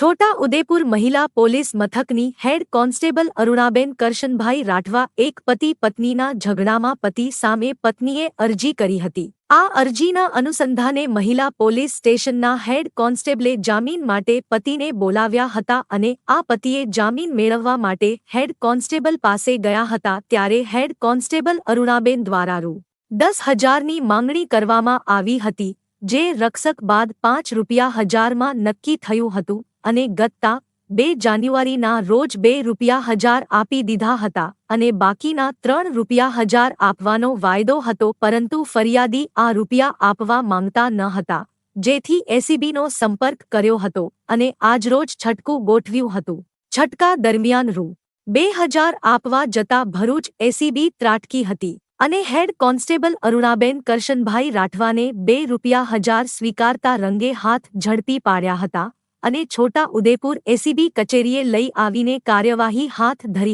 છોટા ઉદેપુર મહિલા પોલીસ મથકની head constable Arunaben Karshanbhai Rathwa એક પતિ પત્નીના ઝઘડામાં પતિ સામે પત્નીએ અરજી કરી હતી. આ અરજીના અનુસંધાને મહિલા પોલીસ સ્ટેશનના હેડ કોન્સ્ટેબલે જામીન માટે પતિને બોલાવ્યા હતા અને આ પતિએ જામીન મેળવવા માટે હેડ કોન્સ્ટેબલ પાસે ગયા હતા ત્યારે હેડ કોન્સ્ટેબલ અરુણાબેન દ્વારા રૂ. દસ હજારની માંગણી કરવામાં આવી હતી. જે રક્ષક બાદ પાંચ રૂપિયા હજારમાં નક્કી થયું હતું અને ગત્તા બે જાન્યુઆરીના રોજ બે રૂપિયા હજાર આપી દીધા હતા અને બાકીના ત્રણ રૂપિયા હજાર આપવાનો વાયદો હતો પરંતુ ફરિયાદી આ રૂપિયા આપવા માંગતા ન હતા, જેથી એસીબીનો સંપર્ક કર્યો હતો અને આજરોજ છટકું ગોઠવ્યું હતું. છટકા દરમિયાન રૂ. બે હજાર આપવા જતા ભરૂચ એસીબી ત્રાટકી હતી. અને હેડ કોન્સ્ટેબલ અરુણાબેન કરશનભાઈ રાઠવાને બે રૂપિયા હજાર સ્વીકારતા રંગે હાથ ઝડપી પાડ્યા હતા અને છોટા ઉદેપુર એસીબી કચેરીએ લઈ આવીને કાર્યવાહી હાથ ધરી